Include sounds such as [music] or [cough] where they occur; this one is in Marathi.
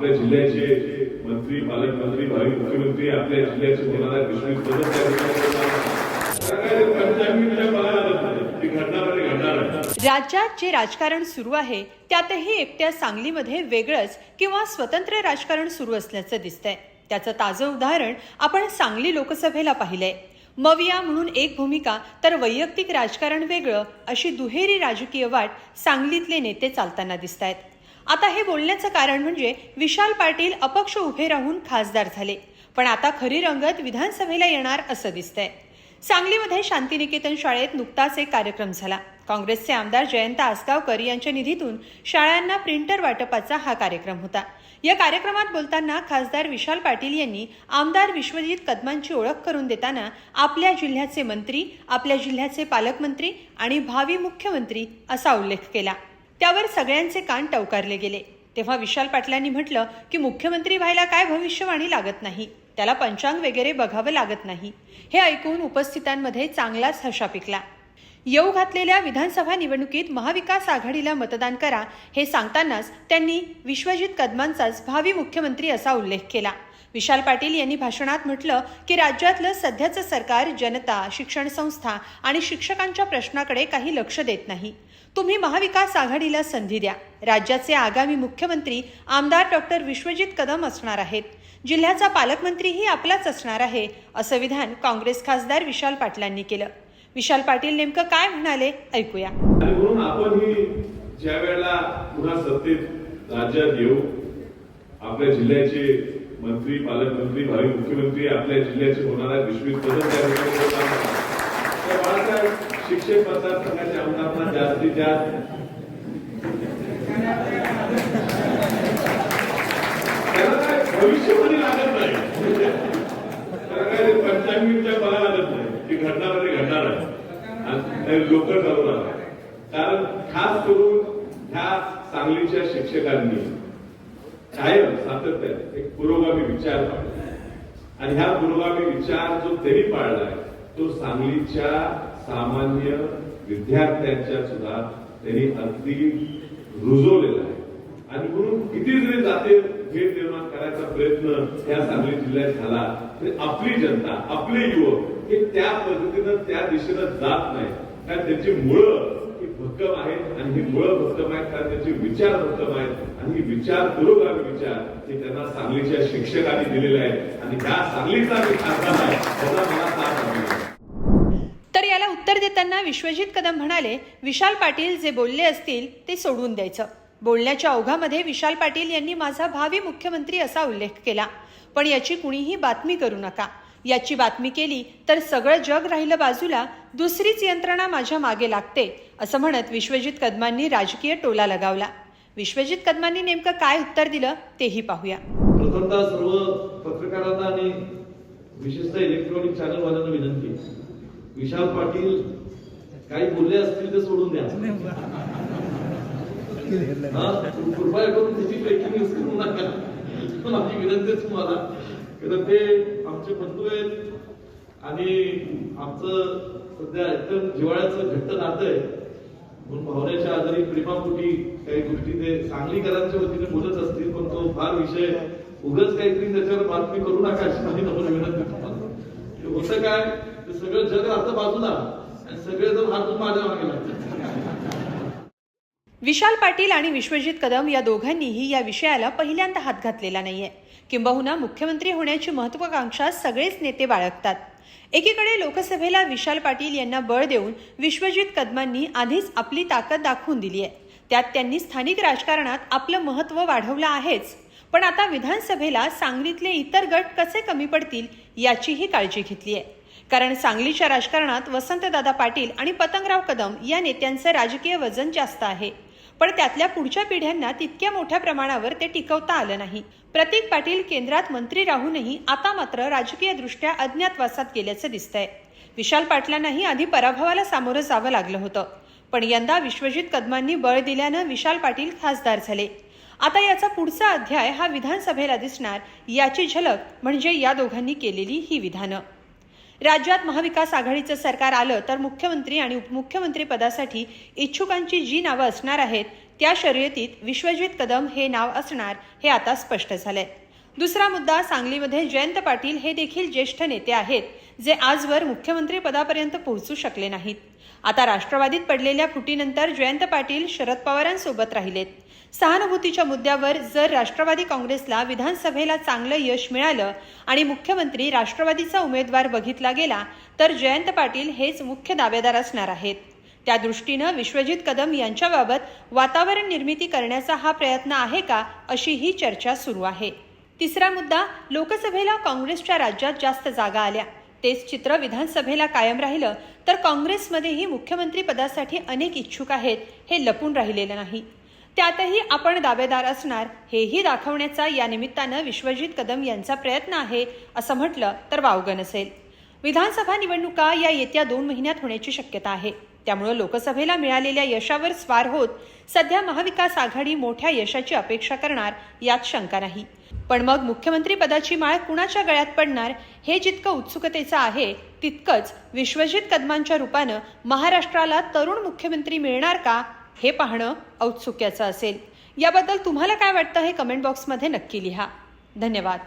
आपल्या जिल्ह्याचे मंत्री पालकमंत्री भावी मुख्यमंत्री आपल्या जिल्ह्याचे होणारा विश्वास घडणार आहे राज्यात जे राजकारण सुरू आहे त्यातही एकट्या सांगलीमध्ये वेगळंच किंवा स्वतंत्र राजकारण सुरू असल्याचं दिसतंय. त्याचं ताजं उदाहरण आपण सांगली लोकसभेला पाहिलंय. मविया म्हणून एक भूमिका तर वैयक्तिक राजकारण वेगळं अशी दुहेरी राजकीय वाट सांगलीतले नेते चालताना दिसत आहेत आता हे बोलण्याचं कारण म्हणजे विशाल पाटील अपक्ष उभे राहून खासदार झाले. पण आता खरी रंगत विधानसभेला येणार असं दिसतंय. सांगलीमध्ये शांतिनिकेतन शाळेत नुकताच एक कार्यक्रम झाला. काँग्रेसचे आमदार जयंत आसगावकर यांच्या निधीतून शाळांना प्रिंटर वाटपाचा हा कार्यक्रम होता. या कार्यक्रमात बोलताना खासदार विशाल पाटील यांनी आमदार विश्वजित कदमांची ओळख करून देताना आपल्या जिल्ह्याचे मंत्री आपल्या जिल्ह्याचे पालकमंत्री आणि भावी मुख्यमंत्री असा उल्लेख केला. त्यावर सगळ्यांचे कान टवकारले गेले. तेव्हा विशाल पाटलांनी म्हटलं की मुख्यमंत्री व्हायला काय भविष्यवाणी लागत नाही? त्याला पंचांग वगैरे बघावं लागत नाही. हे ऐकून उपस्थितांमध्ये चांगलाच हशा पिकला. येऊ घातलेल्या विधानसभा निवडणुकीत महाविकास आघाडीला मतदान करा हे सांगतानाच त्यांनी विश्वजित कदमांचाच भावी मुख्यमंत्री असा उल्लेख केला. विशाल पाटील यांनी भाषणात म्हटलं की राज्यातलं सध्याचं सरकार जनता शिक्षण संस्था आणि शिक्षकांच्या प्रश्नाकडे काही लक्ष देत नाही. तुम्ही महाविकास आघाडीला संधी द्या. राज्याचे आगामी मुख्यमंत्री आमदार डॉक्टर विश्वजित कदम असणार आहेत. जिल्ह्याचा पालकमंत्रीही आपलाच असणार आहे असं विधान काँग्रेस खासदार विशाल पाटलांनी केलं. विशाल पाटील नेमकं काय म्हणाले ऐकूया. आणि म्हणून ज्या वेळेला पुन्हा सत्तेत राज्यात येऊ आपल्या जिल्ह्याचे मंत्री पालकमंत्री भावी मुख्यमंत्री आपल्या जिल्ह्याचे होणारा विश्वित बदल त्या ठिकाणी होणार आहे. त्या बाळासाहेब शिक्षक मतदारसंघाचे आमदारांना जास्तीत जास्त काय भविष्यवाणी लागत नाही. त्याला काय ते पंचांगीच्या बघायला लागत नाही. ती घडणार आणि घडणार आहे. लोक ठरवणार कारण खास करून ह्या सांगलीच्या शिक्षकांनी कायम सातत्याने. एक पुरोगामी विचार पाळला. आणि ह्या पुरोगामी विचार जो त्यांनी पाळलाय तो सांगलीच्या सामान्य विद्यार्थ्यांच्या सुद्धा त्यांनी अगदी रुजवलेला आहे. आणि म्हणून किती जरी जाते भेद निर्माण करायचा प्रयत्न या सांगली जिल्ह्यात झाला तरी आपली जनता आपले युवक हे त्या पद्धतीनं त्या दिशेनं जात नाही. कारण त्यांची मुळं ही भक्कम आहेत आणि ही मुळं भक्कम आहेत कारण त्यांचे विचार भक्कम आहेत. आणि ही विचार पुरोगामी विचार हे त्यांना सांगलीच्या शिक्षकांनी दिलेले आहेत. आणि त्या सांगलीचा मी खासदार आहे त्याचा मला साथ आहे. तर याला उत्तर देताना विश्वजित कदम म्हणाले विशाल पाटील जे बोलले असतील ते सोडून द्यायचं. बोलण्याच्या ओघामध्ये विशाल पाटील यांनी माझा भावी मुख्यमंत्री असा उल्लेख केला. पण याची कुणीही बातमी करू नका. याची बातमी केली तर सगळं जग राहिलं बाजूला दुसरीच यंत्रणा माझ्या मागे लागते असं म्हणत विश्वजित कदमांनी राजकीय टोला लगावला. विश्वजित कदमांनी नेमकं काय उत्तर दिलं तेही पाहूया. प्रथमतः सर्व पत्रकारांना आणि विशेषतः इलेक्ट्रॉनिक चॅनलवाल्यांना विनंती. विशाल पाटील काही बोलले असतील ते सोडून द्या? [laughs] कृपया करून त्याची ब्रेकिंग न्यूज करू नका. माझी विनंती तुम्हाला कारण ते आमचे बंधू आहेत आणि आमचं सध्या एकदम जिवाळ्याचं घट्ट नातं आहे. म्हणून भावनेच्या आजारी प्रेमापोटी काही गोष्टी ते सांगलीकरांच्या वतीने बोलत असतील पण तो फार विषय उगाच काहीतरी त्याच्यावर बातमी करू नका अशी माझी नम्र विनंती तुम्हाला. होतं काय? ते सगळं जग राहतं बाजूला. आणि सगळेजण हातून माझ्या मागे लागतात. विशाल पाटील आणि विश्वजित कदम या दोघांनीही या विषयाला पहिल्यांदा हात घातलेला नाहीये. किंबहुना मुख्यमंत्री होण्याची महत्वाकांक्षा सगळेच नेते बाळगतात. एकीकडे लोकसभेला विशाल पाटील यांना बळ देऊन विश्वजित कदमांनी आधीच आपली ताकद दाखवून दिली आहे त्यात त्यांनी स्थानिक राजकारणात आपलं महत्त्व वाढवलं आहेच. पण आता विधानसभेला सांगलीतले इतर गट कसे कमी पडतील याचीही काळजी घेतली आहे कारण सांगलीच्या राजकारणात वसंतदादा पाटील आणि पतंगराव कदम या नेत्यांचं राजकीय वजन जास्त आहे. पण त्यातल्या पुढच्या पिढ्यांना तितक्या मोठ्या प्रमाणावर ते टिकवता आलं नाही. प्रतीक पाटील केंद्रात मंत्री राहूनही आता मात्र राजकीय दृष्ट्या अज्ञातवासात गेल्याचं दिसतंय. विशाल पाटलांनाही आधी पराभवाला सामोरं जावं लागलं होतं. पण यंदा विश्वजित कदमांनी बळ दिल्यानं विशाल पाटील खासदार झाले. आता याचा पुढचा अध्याय हा विधानसभेला दिसणार याची झलक म्हणजे या दोघांनी केलेली ही विधानं. राज्यात महाविकास आघाडीचं सरकार आलं तर मुख्यमंत्री आणि उपमुख्यमंत्री पदासाठी इच्छुकांची जी नावं असणार आहेत त्या शर्यतीत विश्वजित कदम हे नाव असणार हे आता स्पष्ट झालंय. दुसरा मुद्दा सांगलीमध्ये जयंत पाटील हे देखील ज्येष्ठ नेते आहेत. जे आजवर मुख्यमंत्री पदापर्यंत पोहोचू शकले नाहीत. आता राष्ट्रवादीत पडलेल्या फुटीनंतर जयंत पाटील शरद पवारांसोबत राहिलेत. सहानुभूतीच्या मुद्द्यावर जर राष्ट्रवादी काँग्रेसला विधानसभेला चांगलं यश मिळालं आणि मुख्यमंत्री राष्ट्रवादीचा उमेदवार बघितला गेला तर जयंत पाटील हेच मुख्य दावेदार असणार आहेत. त्या दृष्टीनं विश्वजित कदम यांच्याबाबत वातावरण निर्मिती करण्याचा हा प्रयत्न आहे का अशी ही चर्चा सुरू आहे. तिसरा मुद्दा लोकसभेला काँग्रेसच्या राज्यात जास्त जागा आल्या. तेच चित्र विधानसभेला कायम राहिलं तर काँग्रेसमध्येही मुख्यमंत्री पदासाठी अनेक इच्छुक आहेत हे लपून राहिलेलं नाही. त्यातही आपण दावेदार असणार हेही दाखवण्याचा या निमित्तानं विश्वजित कदम यांचा प्रयत्न आहे असं म्हटलं तर वावगं नसेल. विधानसभा निवडणुका या येत्या दोन महिन्यात होण्याची शक्यता आहे. त्यामुळे लोकसभेला मिळालेल्या यशावर स्वार होत सध्या महाविकास आघाडी मोठ्या यशाची अपेक्षा करणार यात शंका नाही. पण मग मुख्यमंत्रीपदाची माळ कुणाच्या गळ्यात पडणार हे जितकं उत्सुकतेचं आहे तितकंच विश्वजित कदमांच्या रूपानं महाराष्ट्राला तरुण मुख्यमंत्री मिळणार का हे पाहणं औत्सुक्याचं असेल. याबद्दल तुम्हाला काय वाटतं हे कमेंट बॉक्समध्ये नक्की लिहा. धन्यवाद.